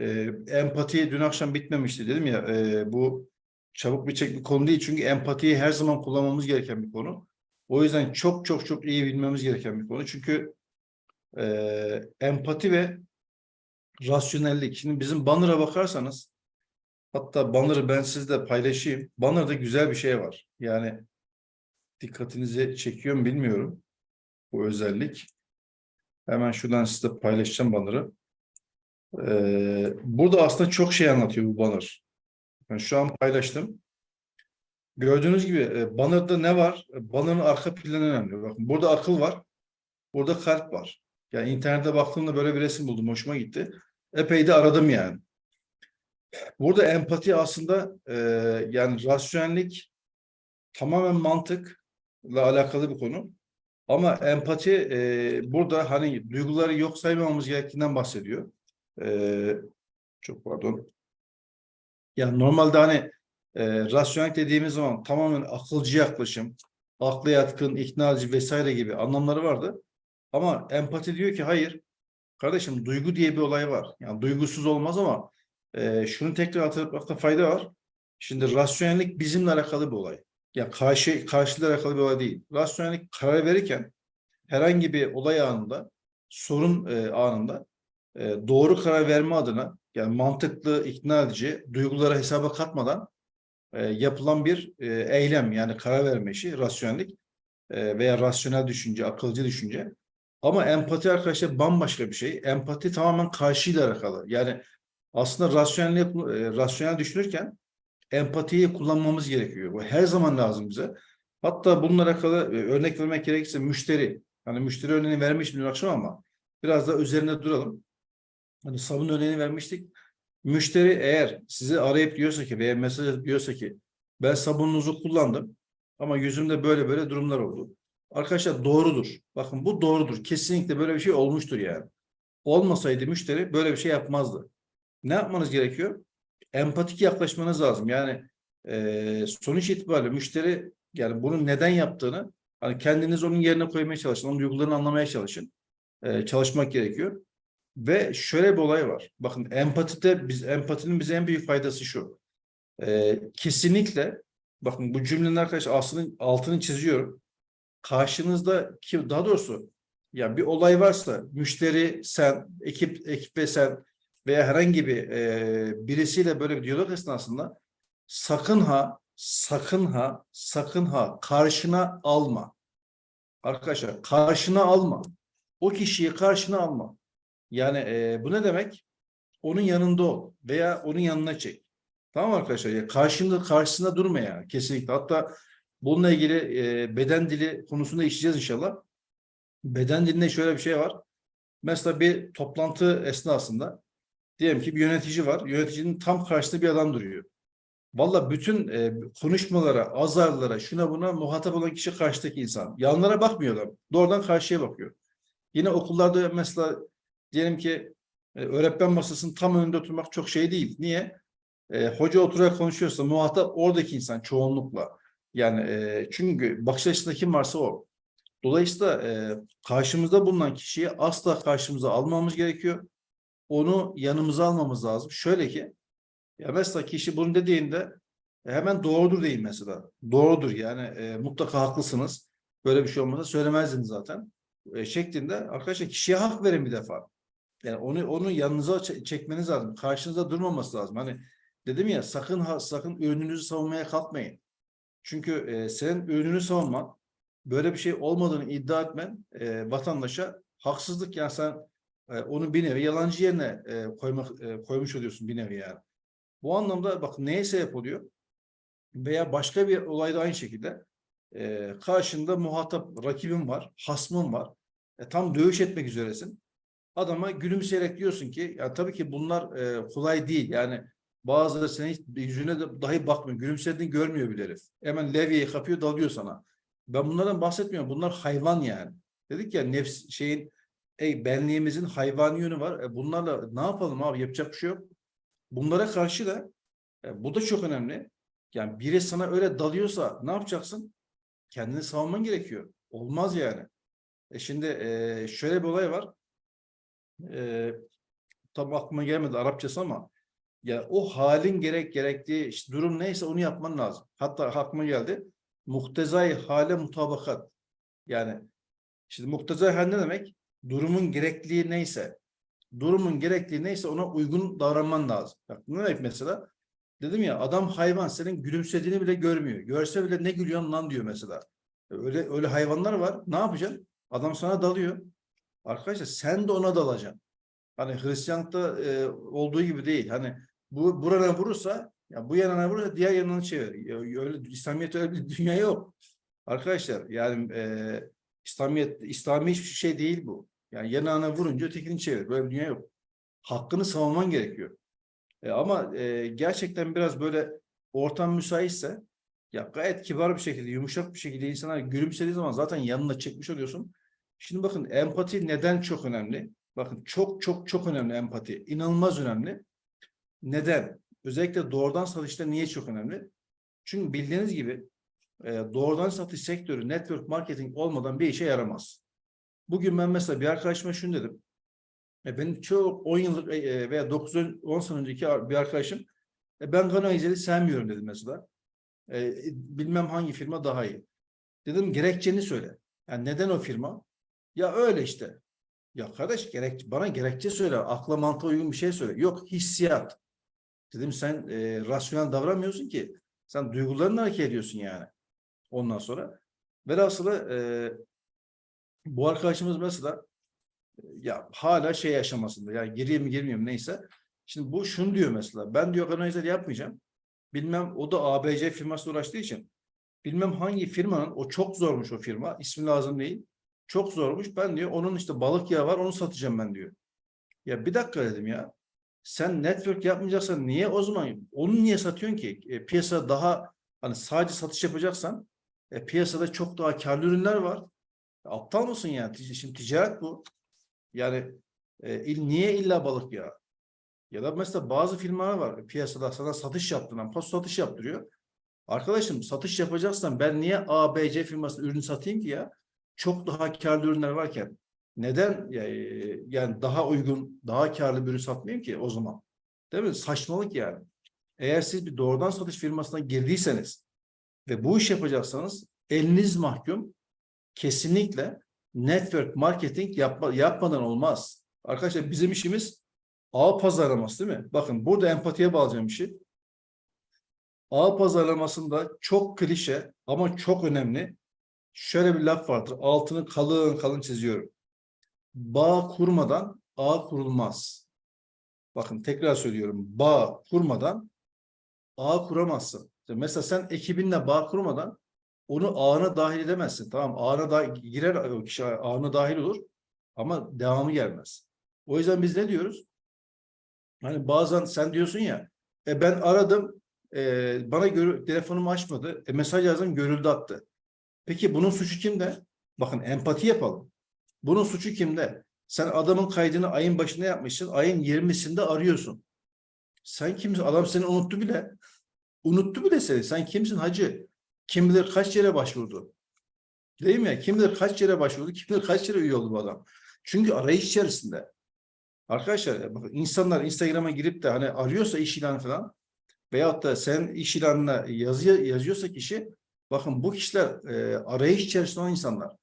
e, empati dün akşam bitmemişti dedim ya e, bu çabuk bitecek bir konu değil çünkü empatiyi her zaman kullanmamız gereken bir konu. O yüzden çok çok çok iyi bilmemiz gereken bir konu. Çünkü e, empati ve rasyonellik. Şimdi bizim banner'a bakarsanız hatta banner'ı ben sizle paylaşayım. Banner'da güzel bir şey var. Yani dikkatinizi çekiyor mu bilmiyorum bu özellik. Hemen şuradan size paylaşacağım banner'ı. Ee, burada aslında çok şey anlatıyor bu banner. Ben şu an paylaştım. Gördüğünüz gibi e, banner'da ne var? Banner'ın arka planı önemli. Bakın burada akıl var. Burada kalp var. Yani internette baktığımda böyle bir resim buldum. Hoşuma gitti. Epey de aradım yani. Burada empati aslında e, yani rasyonellik tamamen mantıkla alakalı bir konu. Ama empati e, burada hani duyguları yok saymamamız gerektiğinden bahsediyor. E, çok pardon. Yani normalde hani e, rasyonel dediğimiz zaman tamamen akılcı yaklaşım, akla yatkın, ikna edici vesaire gibi anlamları vardı. Ama empati diyor ki hayır, kardeşim duygu diye bir olay var. Yani duygusuz olmaz ama e, şunu tekrar hatırlatmakta fayda var. Şimdi rasyonellik bizimle alakalı bir olay. Ya karşı karşıyla alakalı bir olay değil. Rasyonellik karar verirken herhangi bir olay anında, sorun e, anında e, doğru karar verme adına yani mantıklı, ikna edici, duygulara hesaba katmadan e, yapılan bir e, eylem yani karar verme işi, rasyonellik e, veya rasyonel düşünce, akılcı düşünce. Ama empati arkadaşlar bambaşka bir şey. Empati tamamen karşıyla alakalı. Yani aslında rasyonel, e, rasyonel düşünürken empatiyi kullanmamız gerekiyor. Bu her zaman lazım bize. Hatta bununla alakalı e, örnek vermek gerekirse müşteri. Hani müşteri örneğini vermiştim dün akşam ama biraz da üzerine duralım. Hani sabun örneğini vermiştik. Müşteri eğer sizi arayıp diyorsa ki veya mesaj diyorsa ki ben sabununuzu kullandım ama yüzümde böyle böyle durumlar oldu. Arkadaşlar doğrudur. Bakın bu doğrudur. Kesinlikle böyle bir şey olmuştur yani. Olmasaydı müşteri böyle bir şey yapmazdı. Ne yapmanız gerekiyor? Empatik yaklaşmanız lazım. Yani e, sonuç itibariyle müşteri yani bunun neden yaptığını hani kendiniz onun yerine koymaya çalışın. Onun duygularını anlamaya çalışın. E, çalışmak gerekiyor. Ve şöyle bir olay var. Bakın empatide biz empatinin bize en büyük faydası şu. E, kesinlikle bakın bu cümlenin arkadaş aslında altını çiziyorum. Karşınızda ki daha doğrusu ya bir olay varsa müşteri sen, ekip ekip ve sen veya herhangi bir e, birisiyle böyle bir diyalog esnasında sakın ha, sakın ha, sakın ha karşına alma. Arkadaşlar karşına alma. O kişiyi karşına alma. Yani e, bu ne demek? Onun yanında ol veya onun yanına çek. Tamam arkadaşlar? Ya karşında karşısında durma ya kesinlikle. Hatta bununla ilgili e, beden dili konusunda işleyeceğiz inşallah. Beden dilinde şöyle bir şey var. Mesela bir toplantı esnasında diyelim ki bir yönetici var. Yöneticinin tam karşısında bir adam duruyor. Valla bütün e, konuşmalara, azarlara, şuna buna muhatap olan kişi karşıdaki insan. Yanlara bakmıyorlar. Doğrudan karşıya bakıyor. Yine okullarda mesela diyelim ki e, öğretmen masasının tam önünde oturmak çok şey değil. Niye? E, hoca oturarak konuşuyorsa muhatap oradaki insan çoğunlukla. Yani e, çünkü bakış açısında kim varsa o. Dolayısıyla e, karşımızda bulunan kişiyi asla karşımıza almamamız gerekiyor. Onu yanımıza almamız lazım. Şöyle ki ya mesela kişi bunu dediğinde e, hemen doğrudur deyin mesela. Doğrudur yani e, mutlaka haklısınız. Böyle bir şey olmasa söylemezdiniz zaten. E, şeklinde arkadaşlar kişiye hak verin bir defa. Yani onu onu yanınıza çekmeniz lazım. Karşınızda durmaması lazım. Hani dedim ya sakın sakın ürününüzü savunmaya kalkmayın. Çünkü e, senin ürününü savunman, böyle bir şey olmadığını iddia etmen e, vatandaşa haksızlık. Yani sen e, onu bir nevi yalancı yerine e, koymak, e, koymuş oluyorsun bir nevi yani. Bu anlamda bak neye sebep oluyor? Veya başka bir olayda aynı şekilde e, karşında muhatap rakibin var, hasmın var. E, tam dövüş etmek üzeresin. Adama gülümseyerek diyorsun ki ya tabii ki bunlar e, kolay değil. Yani bazıları senin hiç yüzüne de dahi bakmıyor. Gülümsediğini görmüyor bile herif. Hemen levyeyi kapıyor dalıyor sana. Ben bunlardan bahsetmiyorum. Bunlar hayvan yani. Dedik ya nefs şeyin ey benliğimizin hayvani yönü var. E, bunlarla ne yapalım abi yapacak bir şey yok. Bunlara karşı da e, bu da çok önemli. Yani biri sana öyle dalıyorsa ne yapacaksın? Kendini savunman gerekiyor. Olmaz yani. E şimdi e, şöyle bir olay var. E, tam aklıma gelmedi Arapçası ama ya o halin gerek gerektiği işte durum neyse onu yapman lazım. Hatta aklıma geldi. Muhtezai hale mutabakat. Yani şimdi muhtezai hal ne demek? Durumun gerekliği neyse, durumun gerekliği neyse ona uygun davranman lazım. Bak ne demek mesela? Dedim ya adam hayvan senin gülümsediğini bile görmüyor. Görse bile ne gülüyorsun lan diyor mesela. Öyle öyle hayvanlar var. Ne yapacaksın? Adam sana dalıyor. Arkadaşlar sen de ona dalacaksın. Hani Hristiyanlıkta e, olduğu gibi değil. Hani bu burana vurursa ya bu yanına vurursa diğer yanını çevir. Ya, öyle İslamiyet öyle bir dünya yok. Arkadaşlar yani e, İslamiyet İslami hiçbir şey değil bu. Yani yanına vurunca ötekini çevir. Böyle bir dünya yok. Hakkını savunman gerekiyor. E, ama e, gerçekten biraz böyle ortam müsaitse ya gayet kibar bir şekilde, yumuşak bir şekilde insanlar gülümsediği zaman zaten yanına çekmiş oluyorsun. Şimdi bakın empati neden çok önemli? Bakın çok çok çok önemli empati. İnanılmaz önemli. Neden? Özellikle doğrudan satışta niye çok önemli? Çünkü bildiğiniz gibi e, doğrudan satış sektörü network marketing olmadan bir işe yaramaz. Bugün ben mesela bir arkadaşıma şunu dedim. E, benim çok 10 yıllık e, veya 9-10 sene önceki bir arkadaşım e, ben kanalizeli sevmiyorum dedim mesela. E, bilmem hangi firma daha iyi. Dedim gerekçeni söyle. Yani neden o firma? Ya öyle işte. Ya kardeş gerek, bana gerekçe söyle. Akla mantığa uygun bir şey söyle. Yok hissiyat. Dedim sen e, rasyonel davranmıyorsun ki. Sen duygularınla hareket ediyorsun yani. Ondan sonra. Velhasılı e, bu arkadaşımız mesela e, ya hala şey aşamasında. Yani gireyim mi girmeyeyim mi neyse. Şimdi bu şunu diyor mesela. Ben diyor kanalizer yapmayacağım. Bilmem o da ABC firması uğraştığı için. Bilmem hangi firmanın o çok zormuş o firma. ismi lazım değil. Çok zormuş. Ben diyor onun işte balık yağı var onu satacağım ben diyor. Ya bir dakika dedim ya. Sen network yapmayacaksan niye o zaman onu niye satıyorsun ki? E, piyasa daha hani sadece satış yapacaksan e, piyasada çok daha karlı ürünler var. Aptal mısın ya? Şimdi ticaret bu. Yani e, il, niye illa balık yağı? Ya da mesela bazı firmalar var piyasada sana satış yaptıran, post satış yaptırıyor. Arkadaşım satış yapacaksan ben niye A, B, C firmasına ürün satayım ki ya? Çok daha karlı ürünler varken neden yani daha uygun, daha karlı bir ürün satmayayım ki o zaman? Değil mi? Saçmalık yani. Eğer siz bir doğrudan satış firmasına girdiyseniz ve bu iş yapacaksanız eliniz mahkum kesinlikle network marketing yapma, yapmadan olmaz. Arkadaşlar bizim işimiz ağ pazarlaması değil mi? Bakın burada empatiye bağlayacağım işi. Ağ pazarlamasında çok klişe ama çok önemli. Şöyle bir laf vardır. Altını kalın kalın çiziyorum. Bağ kurmadan ağ kurulmaz. Bakın tekrar söylüyorum. Bağ kurmadan ağ kuramazsın. Mesela sen ekibinle bağ kurmadan onu ağına dahil edemezsin. Tamam ağına da girer o kişi ağına dahil olur ama devamı gelmez. O yüzden biz ne diyoruz? Hani bazen sen diyorsun ya e ben aradım e, bana görü, telefonumu açmadı. E, mesaj yazdım görüldü attı. Peki bunun suçu kimde? Bakın empati yapalım. Bunun suçu kimde? Sen adamın kaydını ayın başında yapmışsın. Ayın 20'sinde arıyorsun. Sen kimsin? Adam seni unuttu bile. Unuttu bile seni. Sen kimsin hacı? Kim bilir kaç yere başvurdu? Değil mi? Kim bilir kaç yere başvurdu? Kim bilir kaç yere üye oldu bu adam? Çünkü arayış içerisinde. Arkadaşlar bakın insanlar Instagram'a girip de hani arıyorsa iş ilanı falan veyahut da sen iş ilanına yazıyor, yazıyorsa kişi bakın bu kişiler e, arayış içerisinde olan insanlar.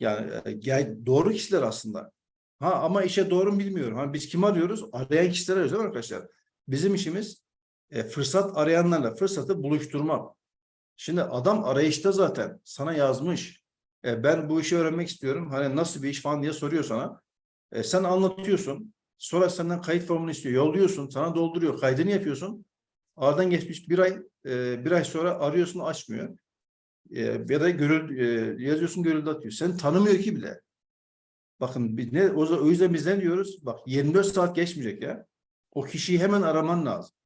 Yani e, doğru kişiler aslında. Ha ama işe doğru mu bilmiyorum. Ha, biz kim arıyoruz? Arayan kişiler arıyoruz arkadaşlar? Bizim işimiz e, fırsat arayanlarla fırsatı buluşturmak. Şimdi adam arayışta zaten sana yazmış. E, ben bu işi öğrenmek istiyorum. Hani nasıl bir iş falan diye soruyor sana. E, sen anlatıyorsun. Sonra senden kayıt formunu istiyor. Yolluyorsun. Sana dolduruyor. Kaydını yapıyorsun. Aradan geçmiş bir ay, e, bir ay sonra arıyorsun açmıyor. E, ya da görül, e, yazıyorsun görüldü atıyor. Seni tanımıyor ki bile. Bakın biz ne, o yüzden biz ne diyoruz? Bak 24 saat geçmeyecek ya. O kişiyi hemen araman lazım.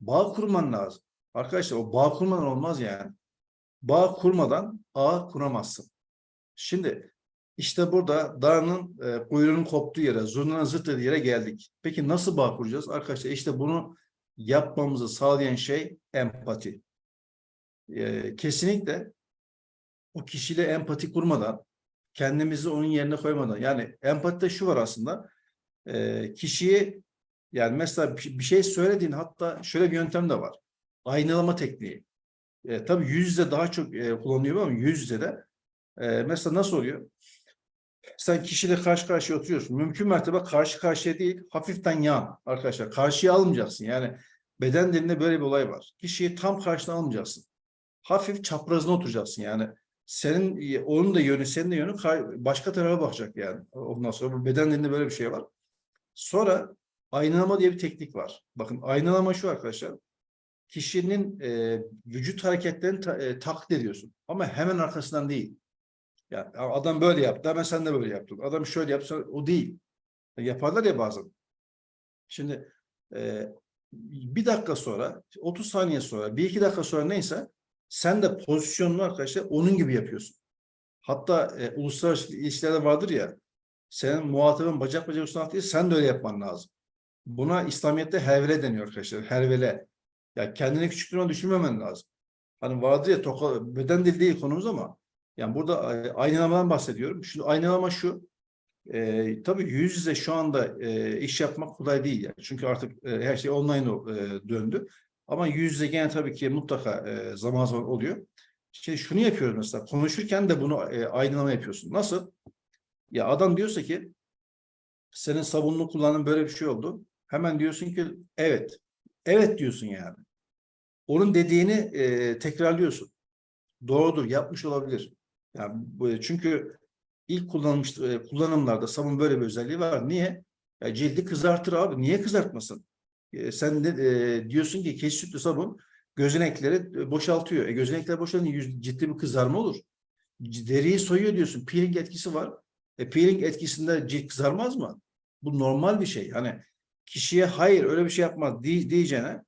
Bağ kurman lazım. Arkadaşlar o bağ kurmadan olmaz yani. Bağ kurmadan ağ kuramazsın. Şimdi işte burada dağının e, kuyruğunun koptuğu yere, zurnanın zıt dediği yere geldik. Peki nasıl bağ kuracağız? Arkadaşlar işte bunu yapmamızı sağlayan şey empati. E, kesinlikle o kişiyle empati kurmadan, kendimizi onun yerine koymadan, yani empatide şu var aslında, e, kişiyi Yani mesela bir şey söylediğin hatta şöyle bir yöntem de var. Aynalama tekniği. E, tabii yüz yüze daha çok e, kullanılıyor ama yüz yüze de e, mesela nasıl oluyor? Sen kişiyle karşı karşıya oturuyorsun. Mümkün mertebe karşı karşıya değil, hafiften yan arkadaşlar. Karşıya almayacaksın. Yani beden dilinde böyle bir olay var. Kişiyi tam karşına almayacaksın. Hafif çaprazına oturacaksın. Yani senin onun da yönü, senin de yönü başka tarafa bakacak yani. Ondan sonra bu beden dilinde böyle bir şey var. Sonra aynalama diye bir teknik var. Bakın aynalama şu arkadaşlar. Kişinin e, vücut hareketlerini ta- e, taklit ediyorsun. Ama hemen arkasından değil. Ya adam böyle yaptı, hemen sen de böyle yaptın. Adam şöyle yapsa o değil. Yaparlar ya bazen. Şimdi e, bir dakika sonra, 30 saniye sonra, bir iki dakika sonra neyse sen de pozisyonunu arkadaşlar onun gibi yapıyorsun. Hatta e, uluslararası ilişkilerde vardır ya senin muhatabın bacak bacak üstüne atıyor, sen de öyle yapman lazım. Buna İslamiyet'te hervele deniyor arkadaşlar. Hervele. Ya kendini küçük duruma düşürmemen lazım. Hani vardır ya toka, beden dili değil konumuz ama yani burada e, aynalamadan bahsediyorum. Şu aynalama şu. E, tabii yüz yüze şu anda e, iş yapmak kolay değil. Yani. Çünkü artık e, her şey online e, döndü. Ama yüz gene tabii ki mutlaka e, zaman zaman oluyor. Şimdi şunu yapıyoruz mesela. Konuşurken de bunu e, aynalama yapıyorsun. Nasıl? Ya adam diyorsa ki senin sabunlu kullandığın böyle bir şey oldu. Hemen diyorsun ki evet. Evet diyorsun yani. Onun dediğini e, tekrarlıyorsun. Doğrudur, yapmış olabilir. Yani çünkü ilk kullanılmış e, kullanımlarda sabun böyle bir özelliği var. Niye? Ya cildi kızartır abi. Niye kızartmasın? E, sen de e, diyorsun ki keçi sütlü sabun gözenekleri e, boşaltıyor. E, gözenekler boşalınca yüz, ciddi bir kızarma olur. Deriyi soyuyor diyorsun. Peeling etkisi var. E, peeling etkisinde cilt kızarmaz mı? Bu normal bir şey. Hani kişiye hayır öyle bir şey yapmaz diye, diyeceğine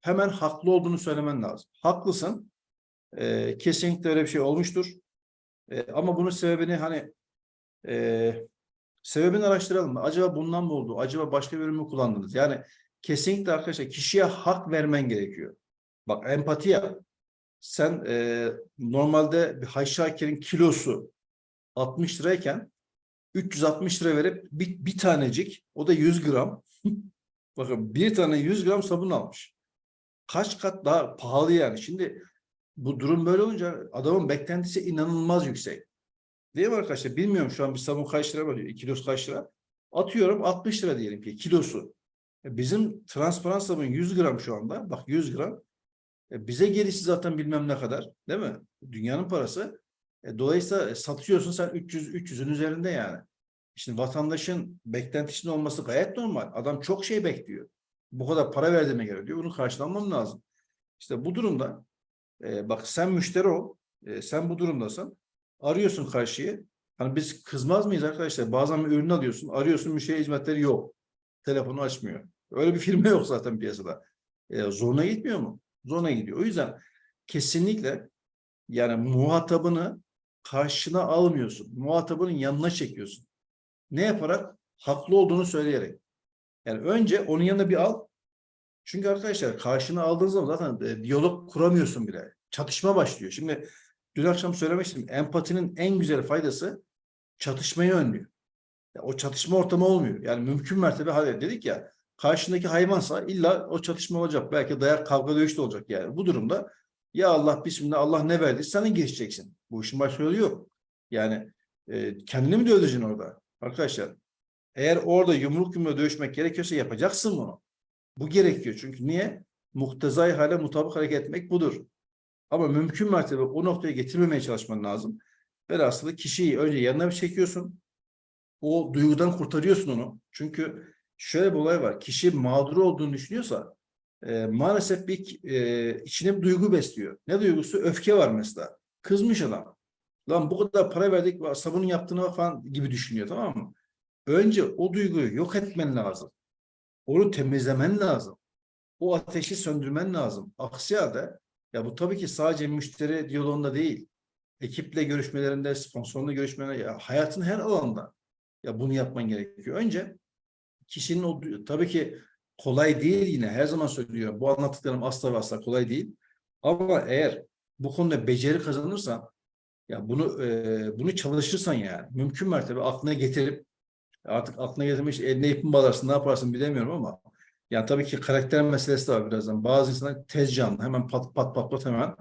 hemen haklı olduğunu söylemen lazım. Haklısın. E, kesinlikle öyle bir şey olmuştur. E, ama bunun sebebini hani e, sebebini araştıralım. Acaba bundan mı oldu? Acaba başka bir ürün mü kullandınız? Yani kesinlikle arkadaşlar kişiye hak vermen gerekiyor. Bak empati yap. Sen e, normalde bir Hayşakir'in kilosu 60 lirayken 360 lira verip bir, bir tanecik o da 100 gram bakın bir tane 100 gram sabun almış. Kaç kat daha pahalı yani. Şimdi bu durum böyle olunca adamın beklentisi inanılmaz yüksek. Değil mi arkadaşlar? Bilmiyorum şu an bir sabun kaç lira var diyor. Kilosu kaç lira? Atıyorum 60 lira diyelim ki kilosu. E, Bizim transparan sabun 100 gram şu anda. Bak 100 gram. E, Bize gelişi zaten bilmem ne kadar. Değil mi? Dünyanın parası. E, Dolayısıyla satıyorsun sen 300 300'ün üzerinde yani. Şimdi vatandaşın beklentisinin olması gayet normal. Adam çok şey bekliyor. Bu kadar para verdiğime göre diyor. Bunu karşılanmam lazım. İşte bu durumda e, bak sen müşteri ol. E, sen bu durumdasın. Arıyorsun karşıyı. Hani biz kızmaz mıyız arkadaşlar? Bazen bir ürün alıyorsun. Arıyorsun müşteri hizmetleri yok. Telefonu açmıyor. Öyle bir firma yok zaten piyasada. E, zoruna gitmiyor mu? Zoruna gidiyor. O yüzden kesinlikle yani muhatabını karşına almıyorsun. Muhatabının yanına çekiyorsun. Ne yaparak? Haklı olduğunu söyleyerek. Yani önce onun yanına bir al. Çünkü arkadaşlar karşına aldığın zaman zaten e, diyalog kuramıyorsun bile. Çatışma başlıyor. Şimdi dün akşam söylemiştim. Empatinin en güzel faydası çatışmayı önlüyor. Ya o çatışma ortamı olmuyor. Yani mümkün mertebe hadi dedik ya karşındaki hayvansa illa o çatışma olacak. Belki dayak kavga dövüş de olacak yani. Bu durumda ya Allah bismillah Allah ne verdi sana geçeceksin. Bu işin başka yolu yok. Yani e, kendini mi döveceksin orada? Arkadaşlar eğer orada yumruk yumruğa dövüşmek gerekiyorsa yapacaksın bunu. Bu gerekiyor. Çünkü niye? Muhtezai hale mutabık hareket etmek budur. Ama mümkün mertebe o noktaya getirmemeye çalışman lazım. Velhasılı kişiyi önce yanına bir çekiyorsun. O duygudan kurtarıyorsun onu. Çünkü şöyle bir olay var. Kişi mağdur olduğunu düşünüyorsa e, maalesef bir e, içine bir duygu besliyor. Ne duygusu? Öfke var mesela. Kızmış adam. Lan bu kadar para verdik sabunun yaptığını falan gibi düşünüyor tamam mı? Önce o duyguyu yok etmen lazım. Onu temizlemen lazım. O ateşi söndürmen lazım. Aksi halde ya bu tabii ki sadece müşteri diyaloğunda değil. Ekiple görüşmelerinde, sponsorla görüşmelerinde, ya hayatın her alanında ya bunu yapman gerekiyor. Önce kişinin o tabii ki kolay değil yine her zaman söylüyorum. Bu anlattıklarım asla ve asla kolay değil. Ama eğer bu konuda beceri kazanırsan ya bunu e, bunu çalışırsan yani mümkün mertebe aklına getirip artık aklına getirmiş eline ipin bağlarsın ne yaparsın bilemiyorum ama Yani tabii ki karakter meselesi de var birazdan. Bazı insanlar tez canlı. Hemen pat pat pat pat hemen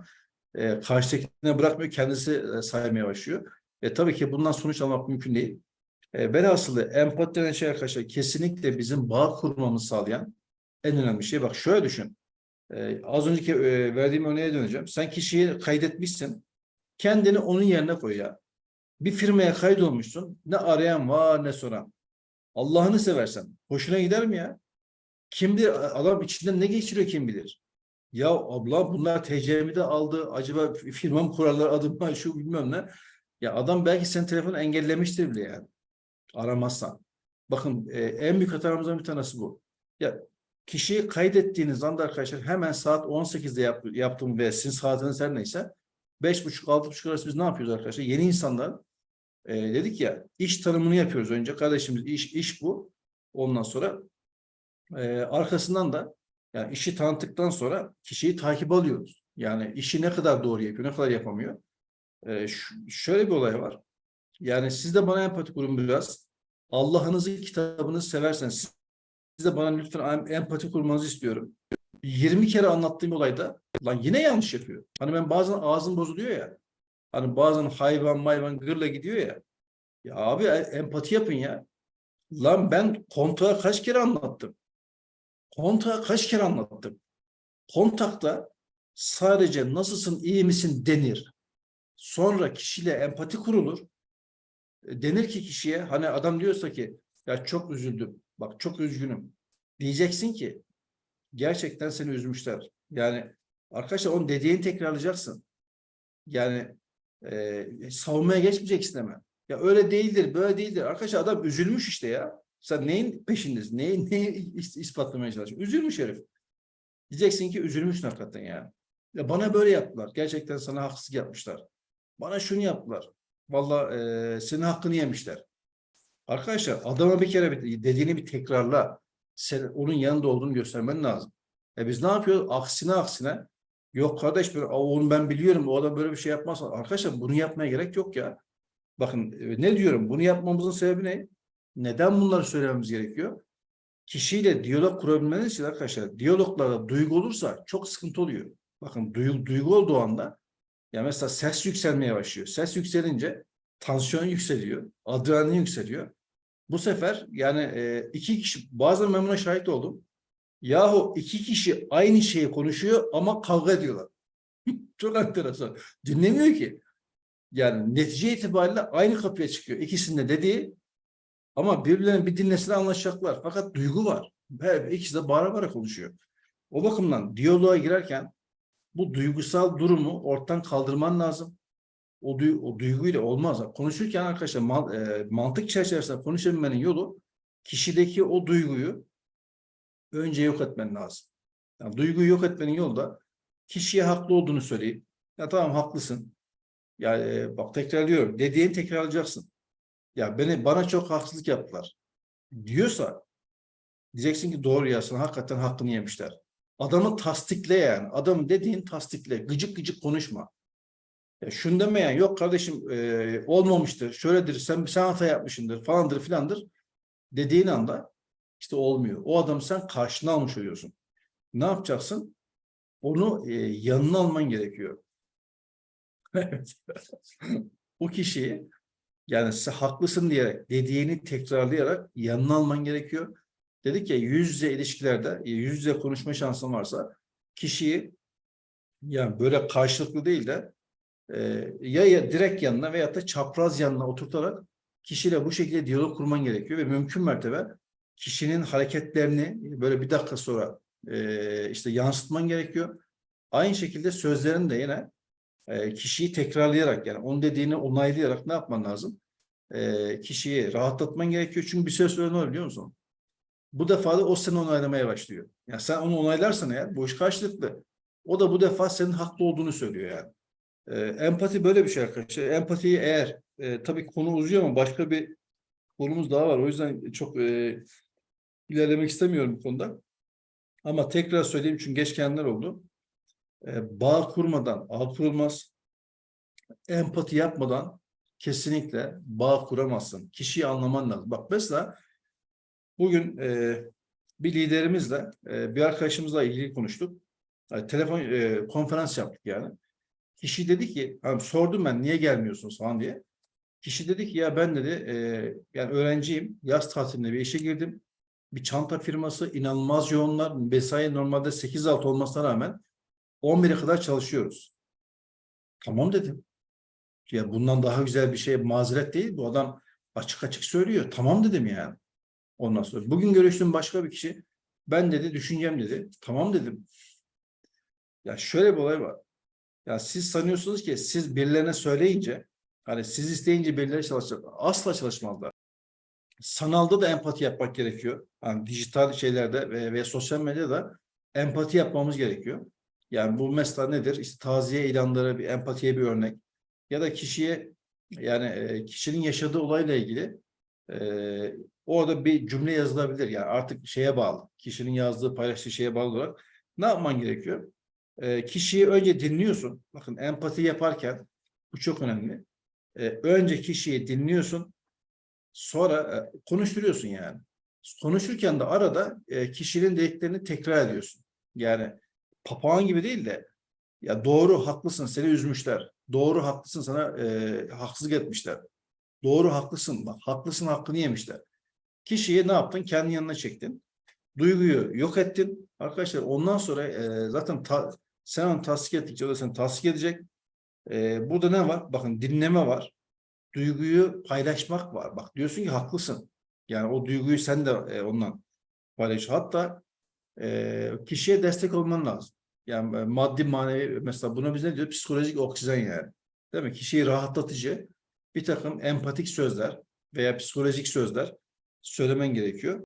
e, karşıdakine bırakmıyor. Kendisi e, saymaya başlıyor. E, tabii ki bundan sonuç almak mümkün değil. E, velhasılı empati denen şey arkadaşlar kesinlikle bizim bağ kurmamızı sağlayan en önemli şey. Bak şöyle düşün. E, az önceki e, verdiğim örneğe döneceğim. Sen kişiyi kaydetmişsin. Kendini onun yerine koy ya. Bir firmaya kaydolmuşsun. Ne arayan var ne soran. Allah'ını seversen. Hoşuna gider mi ya? Kim bilir adam içinden ne geçiriyor kim bilir. Ya abla bunlar TC'mi de aldı. Acaba firmam kurarlar adıma şu bilmem ne. Ya adam belki senin telefonu engellemiştir bile yani. Aramazsan. Bakın e, en büyük hatalarımızdan bir tanesi bu. Ya kişiyi kaydettiğiniz anda arkadaşlar hemen saat 18'de yap, yaptığım ve sizin saatiniz her neyse 5.30-6.30 arası biz ne yapıyoruz arkadaşlar? Yeni insanlar e, dedik ya iş tanımını yapıyoruz önce. Kardeşimiz iş iş bu. Ondan sonra e, arkasından da yani işi tanıttıktan sonra kişiyi takip alıyoruz. Yani işi ne kadar doğru yapıyor, ne kadar yapamıyor. E, şöyle bir olay var. Yani siz de bana empati kurun biraz. Allah'ınızı, kitabınızı severseniz siz de bana lütfen em- empati kurmanızı istiyorum. 20 kere anlattığım olayda lan yine yanlış yapıyor. Hani ben bazen ağzım bozuluyor ya. Hani bazen hayvan mayvan gırla gidiyor ya. Ya abi e- empati yapın ya. Lan ben kontağı kaç kere anlattım. Kontağı kaç kere anlattım. Kontakta sadece nasılsın, iyi misin denir. Sonra kişiyle empati kurulur. E, Denir ki kişiye hani adam diyorsa ki ya çok üzüldüm. Bak çok üzgünüm. Diyeceksin ki gerçekten seni üzmüşler. Yani arkadaşlar onun dediğini tekrarlayacaksın. Yani e, savunmaya geçmeyeceksin hemen. Ya öyle değildir, böyle değildir. Arkadaşlar adam üzülmüş işte ya. Sen neyin peşindesin? Neyi, neyi is- ispatlamaya çalışıyorsun? Üzülmüş herif. Diyeceksin ki üzülmüşsün hakikaten ya. Ya bana böyle yaptılar. Gerçekten sana haksızlık yapmışlar. Bana şunu yaptılar. Vallahi e, senin hakkını yemişler. Arkadaşlar adama bir kere bir- dediğini bir tekrarla. Sen onun yanında olduğunu göstermen lazım. E biz ne yapıyoruz? Aksine aksine. Yok kardeş ben, onu ben biliyorum. O adam böyle bir şey yapmaz. Arkadaşlar bunu yapmaya gerek yok ya. Bakın e, ne diyorum? Bunu yapmamızın sebebi ne? Neden bunları söylememiz gerekiyor? Kişiyle diyalog kurabilmeniz için arkadaşlar diyaloglarda duygu olursa çok sıkıntı oluyor. Bakın duygu, duygu olduğu anda ya mesela ses yükselmeye başlıyor. Ses yükselince tansiyon yükseliyor, adrenalin yükseliyor. Bu sefer yani e, iki kişi bazen ben buna şahit oldum. Yahu iki kişi aynı şeyi konuşuyor ama kavga ediyorlar. Çok enteresan. Dinlemiyor ki. Yani netice itibariyle aynı kapıya çıkıyor. İkisinin de dediği ama birbirlerini bir dinlesine anlaşacaklar. Fakat duygu var. Her ikisi de bağıra bağıra konuşuyor. O bakımdan diyaloğa girerken bu duygusal durumu ortadan kaldırman lazım. O, duy, o duyguyla olmaz. Konuşurken arkadaşlar man- e, mantık çerçevesinde konuşabilmenin yolu kişideki o duyguyu önce yok etmen lazım. Yani duyguyu yok etmenin yolu da kişiye haklı olduğunu söyleyip ya tamam haklısın. Yani e, bak tekrarlıyorum. Dediğini tekrarlayacaksın. Ya beni bana çok haksızlık yaptılar. Diyorsa diyeceksin ki doğru ya sana hakikaten hakkını yemişler. Adamı tasdikle yani. Adamın dediğin tasdikle. Gıcık gıcık konuşma. Ya şunu demeyen yok kardeşim e, olmamıştır. Şöyledir sen sen hata yapmışsındır falandır filandır dediğin anda işte olmuyor. O adamı sen karşına almış oluyorsun. Ne yapacaksın? Onu e, yanına alman gerekiyor. O kişiyi yani haklısın diyerek dediğini tekrarlayarak yanına alman gerekiyor. Dedik ya yüz yüze ilişkilerde e, yüz yüze konuşma şansın varsa kişiyi yani böyle karşılıklı değil de e, ya, ya direkt yanına veyahut da çapraz yanına oturtarak kişiyle bu şekilde diyalog kurman gerekiyor ve mümkün mertebe kişinin hareketlerini böyle bir dakika sonra e, işte yansıtman gerekiyor. Aynı şekilde sözlerini de yine e, kişiyi tekrarlayarak yani onun dediğini onaylayarak ne yapman lazım? E, kişiyi rahatlatman gerekiyor. Çünkü bir ne olur biliyor musun? Bu defa da o seni onaylamaya başlıyor. Yani sen onu onaylarsan eğer bu iş karşılıklı. O da bu defa senin haklı olduğunu söylüyor yani. E, empati böyle bir şey arkadaşlar. Empatiyi eğer e, tabii konu uzuyor ama başka bir konumuz daha var. O yüzden çok e, ilerlemek istemiyorum bu konuda. Ama tekrar söyleyeyim çünkü geç gelenler oldu. E, bağ kurmadan ağ kurulmaz. Empati yapmadan kesinlikle bağ kuramazsın. Kişiyi anlaman lazım. Bak mesela bugün e, bir liderimizle, e, bir arkadaşımızla ilgili konuştuk. Yani telefon e, konferans yaptık yani. Kişi dedi ki, hani sordum ben niye gelmiyorsunuz falan diye. Kişi dedi ki ya ben dedi e, yani öğrenciyim. Yaz tatilinde bir işe girdim. Bir çanta firması inanılmaz yoğunlar. Mesai normalde 8-6 olmasına rağmen 11'e kadar çalışıyoruz. Tamam dedim. Ya bundan daha güzel bir şey mazeret değil. Bu adam açık açık söylüyor. Tamam dedim yani. Ondan sonra. Bugün görüştüm başka bir kişi. Ben dedi düşüneceğim dedi. Tamam dedim. Ya şöyle bir olay var. Ya siz sanıyorsunuz ki siz birilerine söyleyince hani siz isteyince birileri çalışacak. Asla çalışmazlar. Sanalda da empati yapmak gerekiyor. Hani dijital şeylerde ve, ve sosyal medyada empati yapmamız gerekiyor. Yani bu mesela nedir? İşte taziye ilanları bir empatiye bir örnek. Ya da kişiye yani kişinin yaşadığı olayla ilgili orada bir cümle yazılabilir. Yani artık şeye bağlı. Kişinin yazdığı, paylaştığı şeye bağlı olarak ne yapman gerekiyor? E, kişiyi önce dinliyorsun. Bakın empati yaparken bu çok önemli. E, önce kişiyi dinliyorsun. Sonra e, konuşturuyorsun yani. Konuşurken de arada e, kişinin dediklerini tekrar ediyorsun. Yani papağan gibi değil de ya doğru haklısın seni üzmüşler. Doğru haklısın sana e, haksızlık etmişler. Doğru haklısın bak haklısın hakkını yemişler. Kişiyi ne yaptın? Kendi yanına çektin. Duyguyu yok ettin. Arkadaşlar ondan sonra e, zaten ta, sen onu tasdik ettikçe o da seni tasdik edecek. E, burada ne var? Bakın dinleme var. Duyguyu paylaşmak var. Bak diyorsun ki haklısın. Yani o duyguyu sen de e, ondan paylaş. Hatta e, kişiye destek olman lazım. Yani e, maddi manevi mesela buna biz ne diyoruz? Psikolojik oksijen yani. Değil mi? Kişiyi rahatlatıcı bir takım empatik sözler veya psikolojik sözler söylemen gerekiyor.